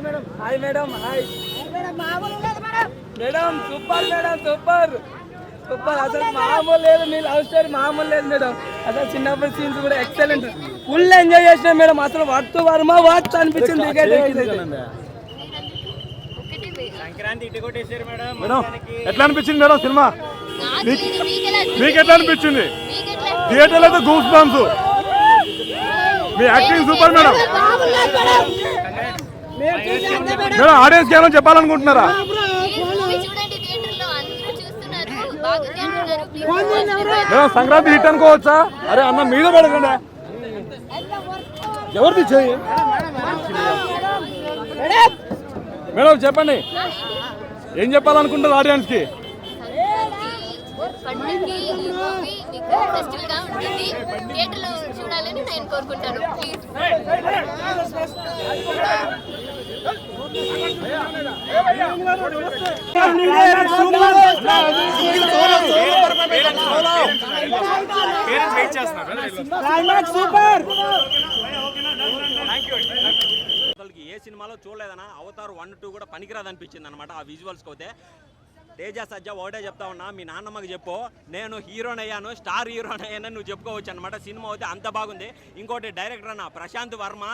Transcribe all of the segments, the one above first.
Hi madam. Hi madam super madam super. Super. అసలు మామూలు లేదు మీ లవ్ స్టోరీ మామూలు లేదు మేడం. అసలు చిన్నప్పటి సీన్స్ కూడా ఎక్సలెంట్ ఫుల్ ఎంజాయ్ చేసిన మేడం. అసలు వర్త్ వర్మ వర్త్ అనిపించింది మేడం. ఎట్లా అనిపించింది మేడం సినిమా? మీకు ఎట్లా అనిపించింది? థియేటర్లో అయితే గూస్ బంప్స్ మీ యాక్టింగ్ సూపర్ మేడం. ఆడియన్స్ ఏమైనా చెప్పాలనుకుంటున్నారా? మేడం సంక్రాంతి హిట్ అనుకోవచ్చా? అరే అన్న మీద పడకండి. ఎవరిది చేయి మేడం చెప్పండి. ఏం చెప్పాలనుకుంటారు ఆడియన్స్కి? కి ఈ మూవీ ఫెస్టివల్గా ఉంటుంది. థియేటర్లో చూడాలని నేను కోరుకుంటాను. ప్లీజ్ పేరెంట్స్ ఏ సినిమాలో చూడలేదనా అవతార్ వన్ టూ కూడా పనికిరాదనిపించింది అనమాట ఆ విజువల్స్కి అయితే. తేజ సజ్జ ఒకటే చెప్తా ఉన్నా మీ నాన్నమ్మకి చెప్పు. నేను హీరోని అయ్యాను స్టార్ హీరోని అయ్యానని నువ్వు చెప్పుకోవచ్చు అనమాట సినిమా అయితే అంత బాగుంది. ఇంకోటి డైరెక్టర్ అన్న ప్రశాంత్ వర్మ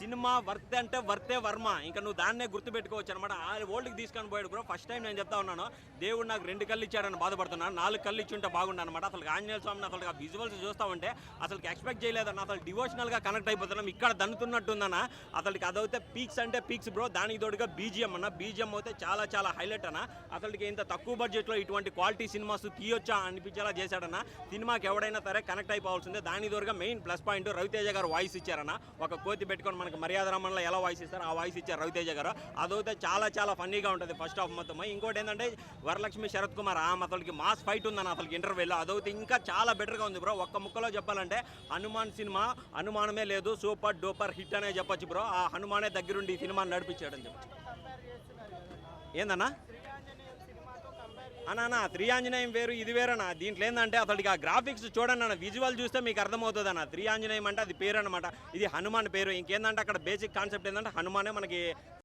సినిమా వర్త్ అంటే వర్తే వర్మ. ఇంకా నువ్వు దాన్నే గుర్తుపెట్టుకోవచ్చు అనమాట ఆ ఓల్డ్కి తీసుకొని పోయాడు బ్రో. ఫస్ట్ టైం నేను చెప్తా ఉన్నాను. దేవుడు నాకు రెండు కళ్ళు ఇచ్చాడని బాధపడుతున్నాను. నాలుగు కళ్ళు ఇచ్చి ఉంటే బాగుండు అనమాట అసలు ఆంజనేయ స్వామిని అసలు ఆ విజువల్స్ చూస్తా ఉంటే అసలు ఎక్స్పెక్ట్ చేయలేదన్న అసలు డివోషనల్గా కనెక్ట్ అయిపోతున్నాం. ఇక్కడ దన్నుతున్నట్టుందన్న అసలుకి అదైతే పీక్స్ అంటే పీక్స్ బ్రో. దానికి తోడుగా బీజిఎం అన్న. బీజిఎం అయితే చాలా చాలా హైలైట్ అన్న. అసలుకి ఇంత తక్కువ బడ్జెట్లో ఇటువంటి క్వాలిటీ సినిమాస్ తీయొచ్చా అనిపించేలా చేశాడన్న. సినిమాకి ఎవడైనా సరే కనెక్ట్ అయిపోవాల్సిందే. దాని తోడుగా మెయిన్ ప్లస్ పాయింట్ రవితేజ గారు వాయిస్ ఇచ్చారన్న. ఒక కోతి పెట్టుకొని మనకి మర్యాద రమణలో ఎలా వాయిస్ ఇస్తారో ఆ వాయిస్ ఇచ్చారు రవితేజ గారు. అదైతే చాలా చాలా ఫన్నీగా ఉంటుంది ఫస్ట్ హాఫ్ మొత్తం. ఇంకోటి ఏంటంటే వరలక్ష్మి శరత్ కుమార్ ఆమె అతనికి మాస్ ఫైట్ ఉందని అసలుకి ఇంటర్వ్యూలో అదైతే ఇంకా చాలా బెటర్గా ఉంది బ్రో ఒక్క ముక్కలో చెప్పాలంటే హనుమాన్ సినిమా అనుమానమే లేదు సూపర్ డూపర్ హిట్ అనే చెప్పొచ్చు బ్రో ఆ హనుమానే దగ్గరుండి ఈ సినిమాని నడిపించాడని చెప్పచ్చు. ఏందన్నా? అన్న త్రీ ఆంజనేయం వేరు ఇది వేరన్నా దీంట్లో ఏంటంటే అసలు ఆ గ్రాఫిక్స్ చూడండి అన్న విజువల్ చూస్తే మీకు అర్థమవుతుంది అన్న త్రీ ఆంజనేయం అంటే అది పేరు అనమాట ఇది హనుమాన్ పేరు. ఇంకేందంటే అక్కడ బేసిక్ కాన్సెప్ట్ ఏంటంటే హనుమానే మనకి